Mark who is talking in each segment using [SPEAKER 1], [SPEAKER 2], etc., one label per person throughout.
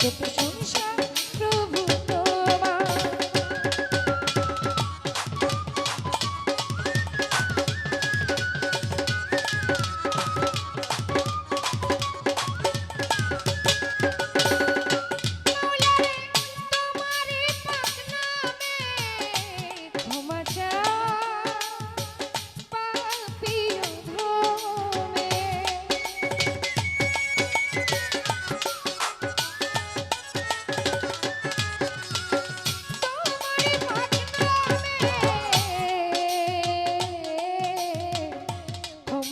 [SPEAKER 1] চোখে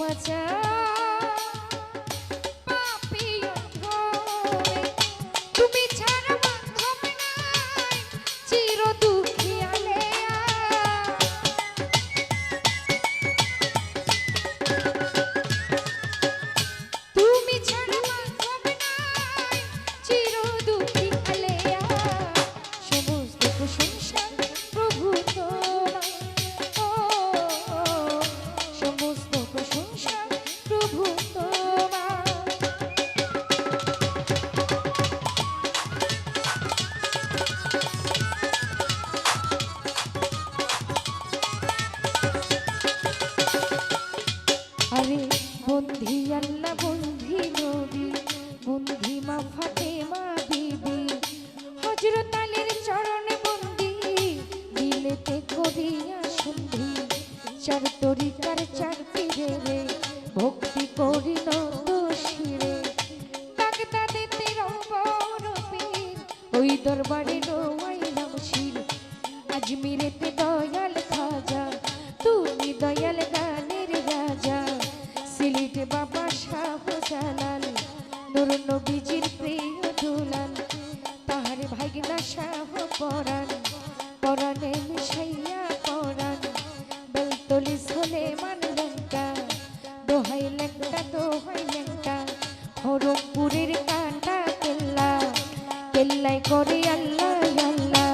[SPEAKER 1] what's up? চার তরিকার চার পীরে রে, ভক্তি করি নদোষীরে তাকে তাদের রূপীর ওই দরবারে রোয়াইলাম শির। আজমিরেতে দয় সোমপুরের কান্টা কেল্লা করে আল্লাহ আল্লাহ।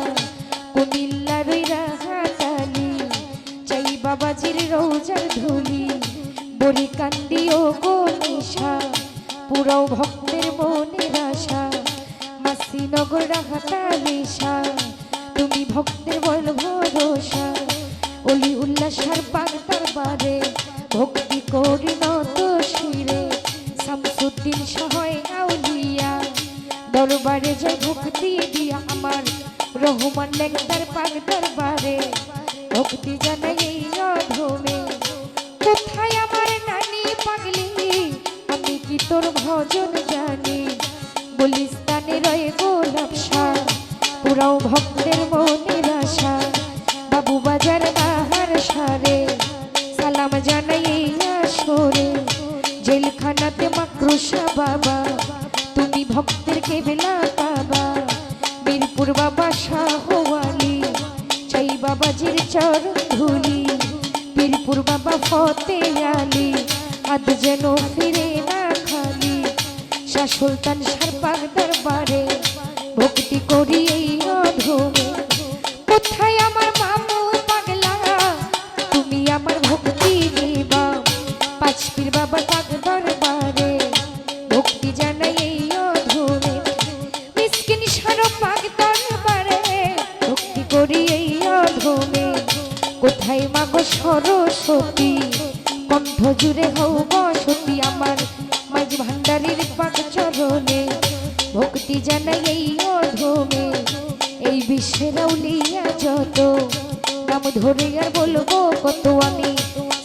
[SPEAKER 1] কুমিল্লার ওই রাহাতালি চাই বাবাজির রোজার ধুলি, বলি কান্দি ও গো নিশা পুরো ভক্তের মনের তুমি ভক্তের বল ভরসা, অলি উল্লাসার পার দরবারে ভক্তি করি নত শিরে। দিন সহায় আউলিয়া দরবারে যাই ভক্তি দিয়া আমার রহমান নেকদার পাক দরবারে। ভক্তি জানাই এই অধমে কোথায় আমার নানি পাগলি? আমি কি তোর ভজন জানি? গুলিস্তানে রয়ে গোলাপ শাহ পুরাও ভক্তের মনের আশা। বাবু বাজার বাহার সারে। সালাম জানাই মাকরুষা বাবা, তুমি ভক্তের কেবেলা বাবা বীরপুর বাবা শাহওয়ালি, চাই বাবাজির চরণ ধুলি বীরপুর বাবা ফতে আলী আদ যেন ফিরে না খালি। শাহ সুলতান সারপাক দরবারে ভক্তি করি এই অধমে। কোথায় আমার মামু পাগলা? তুমি আমার ভক্তি নিবা। পাঁচ পীর সরস্বতী কণ্ঠ জুড়ে হও বসতি আমার। মাঝ ভান্ডারীর পাক চরণে, ভক্তি জানাই এই অধমে এই বিশ্বের আউলিয়া যত, নাম ধরে আর বলব কত আমি।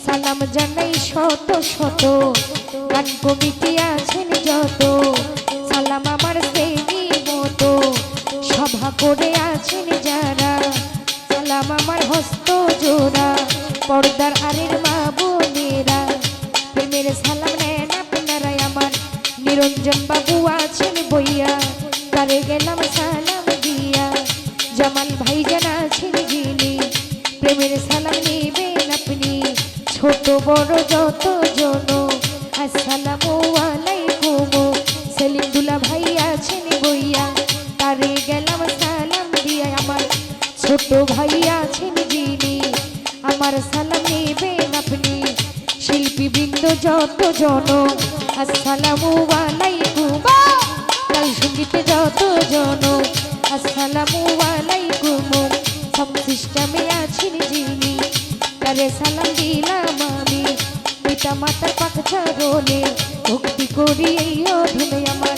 [SPEAKER 1] সালাম জানাই শত শত, গান কমিটি আছেন যত। সালাম আমার শ্রেণি মতো, সভা করে আছেন যারা। সালাম আমার হস্ত জোড়া। পর্দার আরের মা বোনেরা। প্রেমের সালাম নেন আপনারাই আমার। নিরঞ্জন বাবু আছেন বইয়া, তারে গেলাম সালাম দিয়া। জামাল ভাই জানা আছেন যিনি, প্রেমের সালাম নেবেন আপনি। ছোট বড় যত জন, আসসালামু যত জন আসসালামু আলাইকুম। তাল সঙ্গীতে যত জন আসসালামু আলাইকুম। সব সিস্টেমে আছেন যিনি, তারে সালাম দিলাম আমি। পিতা মাতার পাক চরণে ভক্তি করি এই অধীনে আমার।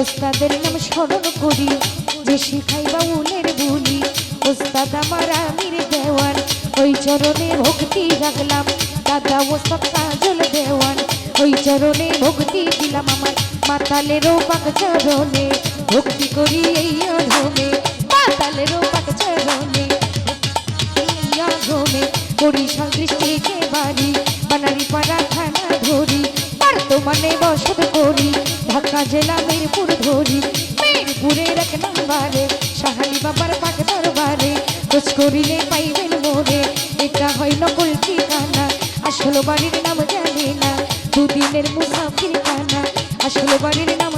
[SPEAKER 1] ওস্তাদের নাম স্মরণ করি, যে শিখাই বাউলের বলি। ওস্তাদ আমার আমির দেওয়ান ওই চরণে ভক্তি রাখলাম দাদা ওস্তাদ কাজল চরণে ভক্তি দিলাম আমার মাতালেরও পাক চরণে। ভক্তি করি এই অধমে মাতালেরও পাক চরণে। ঘুমে বরিশাল দৃষ্টিকে বাড়ি বানারি পাড়া থানা ধরি, বর্তমানে বসত করি, ঢাকা জেলা মিরপুর ধরি মিরপুরের এক নম্বরে সাহালি বাবার পাক দরবারে, খোঁজ করিলে পাইবেন মোরে এটা হয় নকল ঠিকানা, আসল বাড়ির নাম জানি না। দুদিনের মুসাফির খানা বাড়ির নাম